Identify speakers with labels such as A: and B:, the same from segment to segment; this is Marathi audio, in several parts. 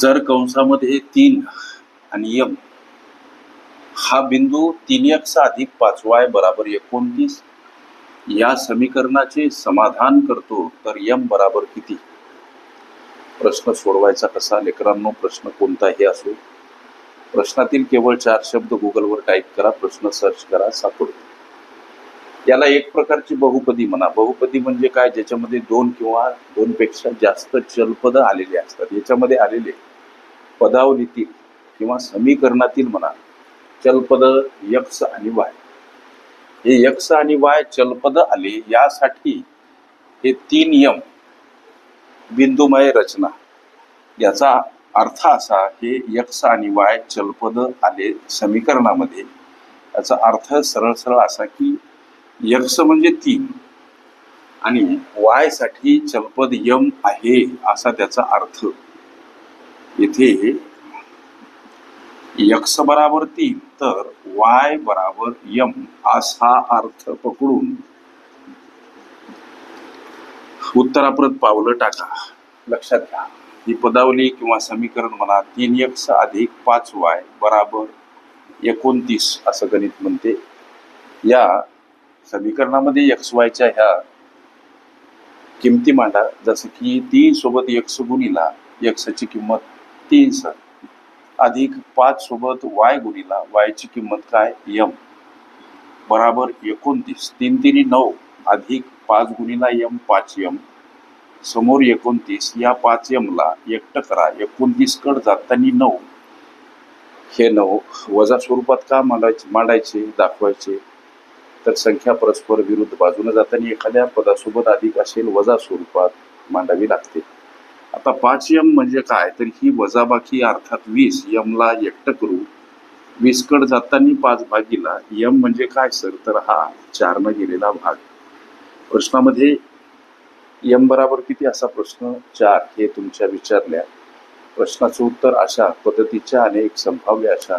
A: जर कंसामध्ये तीन आणि यम हा बिंदू तीन एकचा अधिक पाचवा आहे बराबर एकोणतीस या समीकरणाचे समाधान करतो तर यम बराबर किती? प्रश्न सोडवायचा कसा? लेकरांनो प्रश्न कोणताही असो. प्रश्नातील केवळ चार शब्द गुगलवर टाईप करा प्रश्न सर्च करा सापडतो. याला एक प्रकारची बहुपदी म्हणा. बहुपदी म्हणजे काय? ज्याच्यामध्ये दोन किंवा दोनपेक्षा जास्त चलपद आलेले असतात. याच्यामध्ये आलेले पदावलीतील किंवा समीकरणातील म्हणा चलपद यक्स आणि वाय. हे यक्स आणि वाय चलपद आले यासाठी हे तीन यम बिंदुमय रचना याचा अर्थ असा हे यक्स आणि वाय चलपद आले समीकरणामध्ये. याचा अर्थ सरळ सरळ असा की यक्स म्हणजे तीन आणि वायसाठी चलपद यम आहे असा त्याचा अर्थ. इथे यक्स बराबर तीन तर वाय बराबर यम असा अर्थ पकडून. उत्तराप्रत पावलं टाका. लक्षात घ्या. ही पदावली किंवा समीकरण म्हणा तीन यक्स अधिक पाच वाय बराबर एकोणतीस असं गणित म्हणते. या समीकरणामध्ये एक्स वायच्या ह्या किमती मांडा. जसं की तीन सोबत एक्स गुणिला एक्सची किंमत तीन सर. अधिक पाच सोबत वाय गुणिला वायची किंमत काय? यम. बराबर एकोणतीस. तीन तिन्ही नऊ. अधिक पाच गुणिला यम पाच यम. समोर एकोणतीस. या पाच यमला एकटं करा. एकोणतीस कड जाताना नऊ. हे नऊ वजा स्वरूपात का मांडायचे? मांडायचे दाखवायचे. तर संख्या परस्पर विरुद्ध बाजूने जाताना एखाद्या पदासोबत अधिक असेल वजा स्वरूपात मांडावी लागते. आता पाच यम म्हणजे काय? तर ही वजाबाकी अर्थात वीस यमला एकटं करू वीसकड जाताना पाच भागीला यम म्हणजे काय सर? तर हा चारनं गेलेला भाग. प्रश्नामध्ये यम बराबर किती असा प्रश्न? चार हे तुमच्या विचारल्या. प्रश्नाचं उत्तर अशा पद्धतीच्या अनेक संभाव्य अशा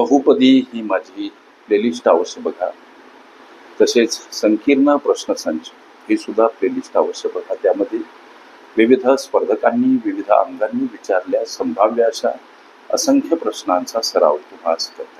A: बहुपदी ही माझी प्लेलिस्ट अवश्य बघा. तसेच संकीर्ण प्रश्नसंच ही सुद्धा प्लेलिस्ट अवश्य बघा. त्यामध्ये विविध स्पर्धकांनी विविध अंगांनी विचारल्या संभाव्य अशा असंख्य प्रश्नांचा सराव तुम्हाला करता